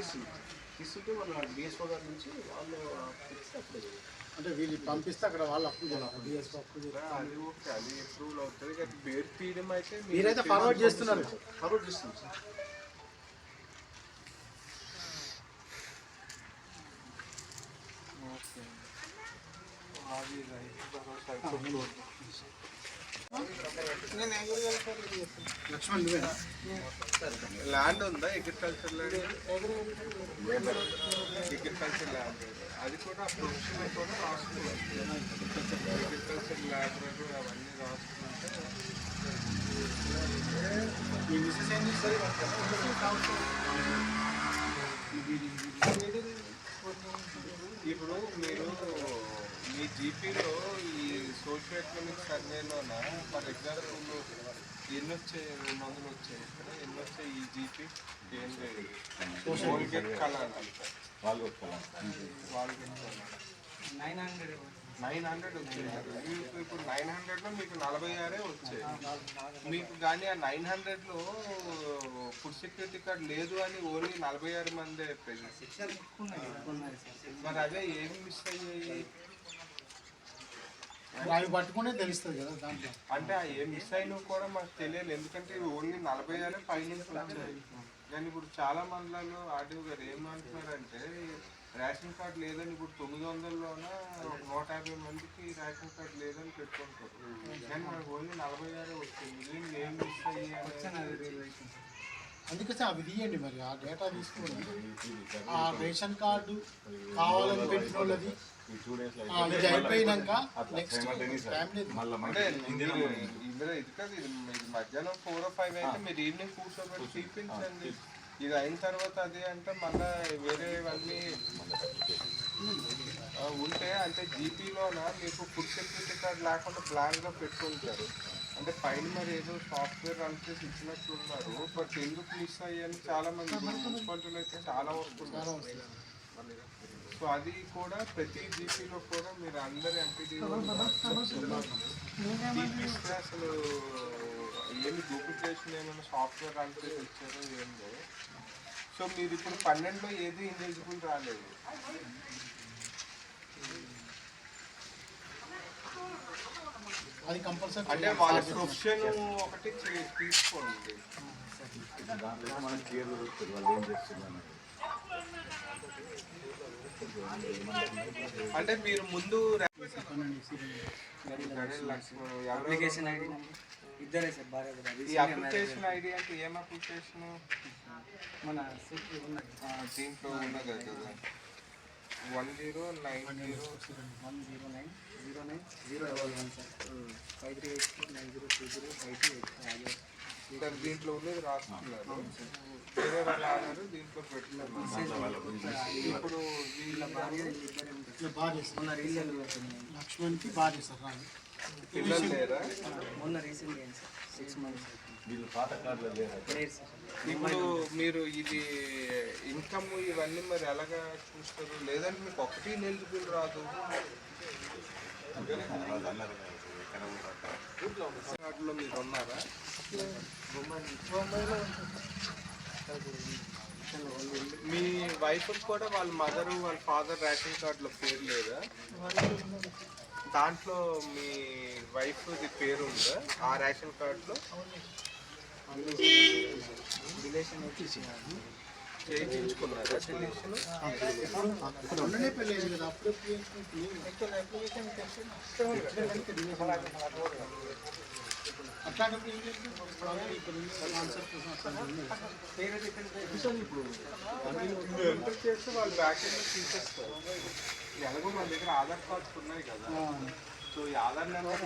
ఇస్తున్నాం ఇస్తుంటే వాళ్ళ డిఎస్ఓ గారి నుంచి వాళ్ళు అప్పుడు అంటే వీళ్ళు పంపిస్తే అక్కడ వాళ్ళు చేయాలి. డిఎస్ఓ అప్పు చేయాలి. అది ఓకే అది అప్రూవల్ అవుతుంది. కానీ పేరు తీయడం అయితే మీరు మీరైతే ఫార్వర్డ్ చేస్తున్నారు. ఫార్వర్డ్ చేస్తున్నాం సార్ ఓకే. అది ఇప్పుడు లక్ష్మణ్ నువ్వేనా ల్యాండ్ ఉందా అగ్రికల్చర్ ల్యాండ్ అగ్రికల్చర్ ల్యాండ్ అది కూడా ప్రొఫెషన్ కూడా రాసుకున్నాం అగ్రికల్చర్ ల్యాండ్ అవన్నీ రాసుకుంటే మీ మిస్సెస్ ఏం చేస్తారు ఇప్పుడు మీరు మీ జీపీలో ఈ సోషియో ఎకనామిక్ సర్వేలోన ఫర్ ఎగ్జాంపుల్ ఎన్ని వచ్చాయి రెండు వందలు వచ్చాయి. ఇక్కడ ఎన్ని వచ్చాయి ఈ జీపీ? ఏం లేదు. నైన్ హండ్రెడ్ నైన్ హండ్రెడ్ వచ్చాయి మీకు ఇప్పుడు నైన్ హండ్రెడ్లో మీకు నలభై ఆరే వచ్చాయి. మీకు కానీ ఆ నైన్ హండ్రెడ్లో ఫుడ్ సెక్యూరిటీ కార్డ్ లేదు అని ఓన్లీ నలభై ఆరు మందే మరి అదే ఏమి మిస్ అయ్యాయి? అవి పట్టుకునే తెలుస్తుంది కదా దాంట్లో. అంటే ఆ ఏం మిస్ అయినవి కూడా మాకు తెలియదు. ఎందుకంటే ఇవి ఓన్లీ నలభై ఆరే పైనుంచి వచ్చాయి కానీ ఇప్పుడు చాలా మండలాలు ఆర్డీఓ గారు ఏమంటున్నారంటే రేషన్ కార్డు లేదని ఇప్పుడు తొమ్మిది వందల్లోన నూట యాభై మందికి రేషన్ కార్డు లేదని పెట్టుకుంటారు. కానీ మనకు ఓన్లీ నలభై ఆరే వచ్చింది ఏం మిస్ అయ్యాయి అందుకే అవి తీయండి మరి ఆ డేటా తీసుకోండి. ఆ రేషన్ కార్డు కావాలని పెట్టిన వాళ్ళది ఆ, ఇది అయిపోయినాక నెక్స్ట్ ఫ్యామిలీ అంటే ఇందులో ఇది కాదు ఇది మధ్యాహ్నం ఫోర్ ఫైవ్ అయితే మీరు ఈవినింగ్ కూర్చోబెట్టి చూపించండి ఇది అయిన తర్వాత అదే అంటే మళ్ళా వేరేవన్నీ ఆ, ఉంటే అంటే జీపీలోన మీకు ఫుడ్ సెక్యూరిటీ కార్డ్ లేకుండా బ్లాంక్గా పెట్టుకుంటారు. అంటే పైన మరి ఏదో సాఫ్ట్వేర్ రన్ చేసి ఇచ్చినట్లున్నారు. బట్ ఎందుకు మిస్ అయ్యాయని చాలా మంది మున్సిపాలిటీలో అయితే చాలా వస్తున్నారు సో అది కూడా ప్రతి జీపీలో కూడా మీరు అందరు ఎంపీడీ తీపిస్తే అసలు ఏమి డూప్లికేషన్ ఏమైనా సాఫ్ట్వేర్ రన్ చేసి ఇచ్చారో ఏందో. సో మీరు ఇప్పుడు పన్నెండులో ఏది ఇన్ఎలిజిబుల్ రాలేదు. అది కంపల్సరీ అంటే వాళ్ళ ప్రొఫెషన్ ఒకటి తీసుకోండి. దాంట్లో మనకి క్లియర్ దొరుకుతుంది వాళ్ళు ఏం చేస్తున్నారు అంటే మీరు ముందు అప్లికేషన్ ఐడి ఇద్దరే సార్ భార్య. ఈ అప్లికేషన్ ఐడి అంటే ఏం అప్లికేషన్ మన సిటీ ఉన్నది దీంట్లో ఉన్నది కదా. One zero nine zero one zero nine zero sir? Five three eight nine zero two zero five two eight ఇంకా దీంట్లో ఉన్నది రాసుకున్నారు వేరే వాళ్ళు ఆడారు దీంట్లో పెట్టుకున్నారు ఇప్పుడు వీళ్ళ భార్య లక్ష్మణ్కి చేస్తారు రాని పిల్లలు లేరా? మొన్న రీసెంట్ సార్. సిక్స్ మంత్స్ వీళ్ళు పాత కార్డులో లేరు? లేదు సార్. ఇప్పుడు మీరు ఇది ఇన్కమ్ ఇవన్నీ మరి ఎలాగా చూస్తారు? లేదంటే మీకు ఒకటి ఎలిజిబుల్ రాదు. వాళ్ళు కార్డులో మీరు ఉన్నారా మీ వైఫ్ కూడా వాళ్ళ మదర్ వాళ్ళ ఫాదర్ రేషన్ కార్డులో పేరు లేదా? దాంట్లో మీ వైఫ్ పేరు ఉందా? ఆ రేషన్ కార్డులో రిలేషన్ వచ్చి చేయించుకున్నారా రిలేషన్ అక్కడ ఉండనే పెళ్ళి అయింది కదా అప్పుడే అట్లాంటప్పుడు ఏం చేస్తుంది ఇక్కడ ఉన్న ఆన్సర్ కోసం అట్లాంటివి ఉన్నాయి. ఇప్పుడు ఎంటర్ చేస్తే వాళ్ళు బ్యాక్ ఎండ్ తీసేస్తారు ఎలాగో మన దగ్గర ఆధార్ కార్డ్స్ ఉన్నాయి కదా సో ఈ ఆధార్ నెంబర్